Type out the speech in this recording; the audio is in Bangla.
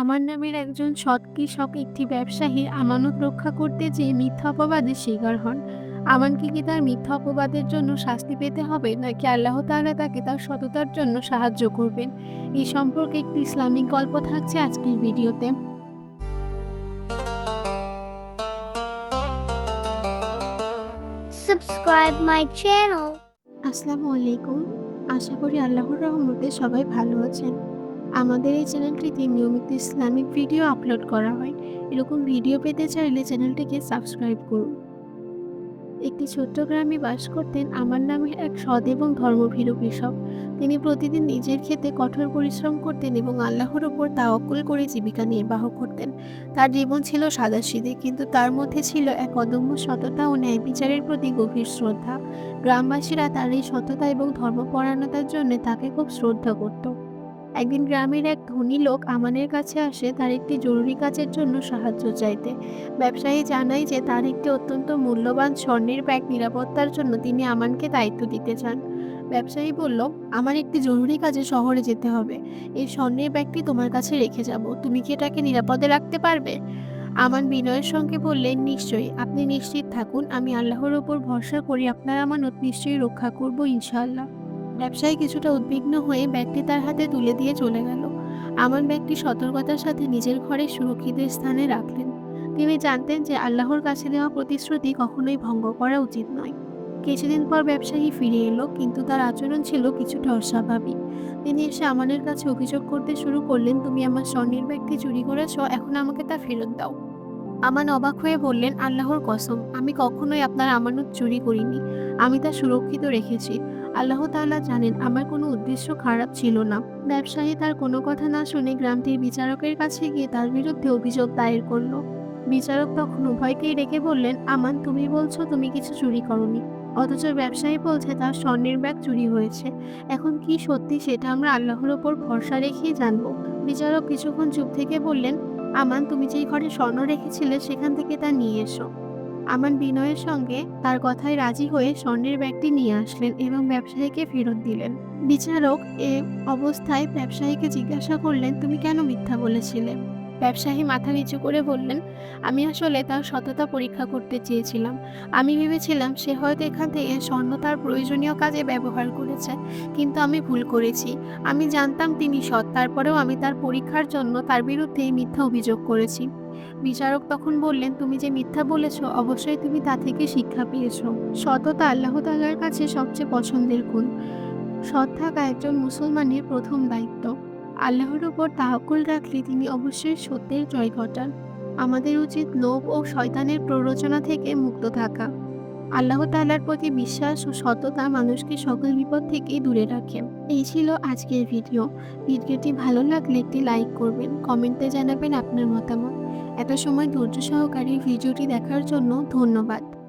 আমার নামের একজন সৎ কৃষক একটি ব্যবসায়ী আমানত রক্ষা করতে যেয়ে মিথ্যা অপবাদের শিকার হন আমানকে কি তার মিথ্যা অপবাদের জন্য শাস্তি পেতে হবে? নাকি আল্লাহ তাআলা তাকে তার সততার জন্য সাহায্য করবেন? এই সম্পর্কে একটি ইসলামিক গল্প থাকছে আজকের ভিডিওতে. আসসালামু আলাইকুম। আশা করি আল্লাহর রহমতে সবাই ভালো আছেন। আমাদের এই চ্যানেলটিতে নিয়মিত ইসলামিক ভিডিও আপলোড করা হয়। এরকম ভিডিও পেতে চাইলে চ্যানেলটিকে সাবস্ক্রাইব করুন। একটি ছোট্ট গ্রামে বাস করতেন আমার নামের এক সৎ এবং ধর্মভীরু কৃষক। তিনি প্রতিদিন নিজের ক্ষেতে কঠোর পরিশ্রম করতেন এবং আল্লাহর ওপর তাওয়াক্কুল করে জীবিকা নির্বাহ করতেন। তার জীবন ছিল সাদাসিধে, কিন্তু তার মধ্যে ছিল এক অদম্য সততা ও ন্যায় বিচারের প্রতি গভীর শ্রদ্ধা। গ্রামবাসীরা তার এই সততা এবং ধর্মপরায়ণতার জন্য তাকে খুব শ্রদ্ধা করত। একদিন গ্রামের এক ধনী লোক আমানের কাছে আসে তার একটি জরুরি কাজের জন্য সাহায্য চাইতে। ব্যবসায়ী জানায় যে তার একটি অত্যন্ত মূল্যবান স্বর্ণের ব্যাগ নিরাপত্তার জন্য তিনি আমানকে দায়িত্ব দিতে চান। ব্যবসায়ী বলল, আমার একটি জরুরি কাজে শহরে যেতে হবে। এই স্বর্ণের ব্যাগটি তোমার কাছে রেখে যাব। তুমি কি এটাকে নিরাপদে রাখতে পারবে? আমান বিনয়ের সঙ্গে বললেন, নিশ্চয়ই। আপনি নিশ্চিত থাকুন। আমি আল্লাহর ওপর ভরসা করি। আপনার আমানত নিশ্চয়ই রক্ষা করব ইনশাআল্লাহ। ব্যবসায়ী কিছুটা উদ্বিগ্ন হয়ে ব্যাগটি তার হাতে তুলে দিয়ে চলে গেল। আমার ব্যাগটি সতর্কতার সাথে নিজের ঘরে সুরক্ষিত স্থানে রাখলেন। তিনি জানতেন যে আল্লাহর কাছে দেওয়া প্রতিশ্রুতি কখনোই ভঙ্গ করা উচিত নয়। কিছুদিন পর ব্যবসায়ী ফিরে এলো, কিন্তু তার আচরণ ছিল কিছুটা অস্বাভাবিক। তিনি এসে আমানের কাছে অভিযোগ করতে শুরু করলেন, তুমি আমার স্বর্ণের ব্যাগটি চুরি করেছ, এখন আমাকে তা ফেরত দাও। আমান অবাক হয়ে বললেন, আল্লাহর কসম, আমি কখনোই আপনার আমানত চুরি করিনি। আমি তা সুরক্ষিত রেখেছি। আল্লাহ তাআলা জানেন, আমার কোনো উদ্দেশ্য খারাপ ছিল না। ব্যবসায়ী তার কোনো কথা না শুনে গ্রামটির বিচারকের কাছে গিয়ে তার বিরুদ্ধে অভিযোগ দায়ের করল। বিচারক তখন উভয়কেই ডেকে বললেন, আমান, তুমি বলছো তুমি কিছু চুরি করনি। অথচ ব্যবসায়ী বলছে তার স্বর্ণের ব্যাগ চুরি হয়েছে। এখন কি সত্যি সেটা আমরা আল্লাহর ওপর ভরসা রেখেই জানব? বিচারক কিছুক্ষণ চুপ থেকে বললেন আমান, তুমি যেই ঘরে স্বর্ণ রেখেছিলে, সেখান থেকে তা নিয়ে এসো। আমান বিনয়ের সঙ্গে তার কথায় রাজি হয়ে স্বর্ণের ব্যাগটি নিয়ে আসলেন এবং ব্যবসায়ীকে ফেরত দিলেন। বিচারক এ অবস্থায় ব্যবসায়ীকে জিজ্ঞাসা করলেন, তুমি কেন মিথ্যা বলেছিলে? ব্যবসায়ী মাথা নিচু করে বললেন, আমি আসলে তার সততা পরীক্ষা করতে চেয়েছিলাম। আমি ভেবেছিলাম সে হয়তো এখান থেকে স্বর্ণ তার প্রয়োজনীয় কাজে ব্যবহার করেছে, কিন্তু আমি ভুল করেছি। আমি জানতাম তিনি সৎ, তারপরেও আমি তার পরীক্ষার জন্য তার বিরুদ্ধে মিথ্যা অভিযোগ করেছি। বিচারক তখন বললেন, তুমি যে মিথ্যা বলেছ, অবশ্যই তুমি তা থেকে শিক্ষা পেয়েছ। সততা আল্লাহ তাআলার কাছে সবচেয়ে পছন্দের গুণ। সৎ থাকা একজন মুসলমানের প্রথম দায়িত্ব। আল্লাহর উপর তাহকুল রাখলে তিনি অবশ্যই সত্যের জয় ঘটান। আমাদের উচিত লোভ ও শয়তানের প্ররোচনা থেকে মুক্ত থাকা। আল্লাহ তাআলার প্রতি বিশ্বাস ও সততা মানুষকে সকল বিপদ থেকে দূরে রাখে। এই ছিল আজকের ভিডিও। ভিডিওটি ভালো লাগলে একটি লাইক করবেন, কমেন্টে জানাবেন আপনার মতামত। এত সময় ধৈর্য সহকারে ভিডিওটি দেখার জন্য ধন্যবাদ।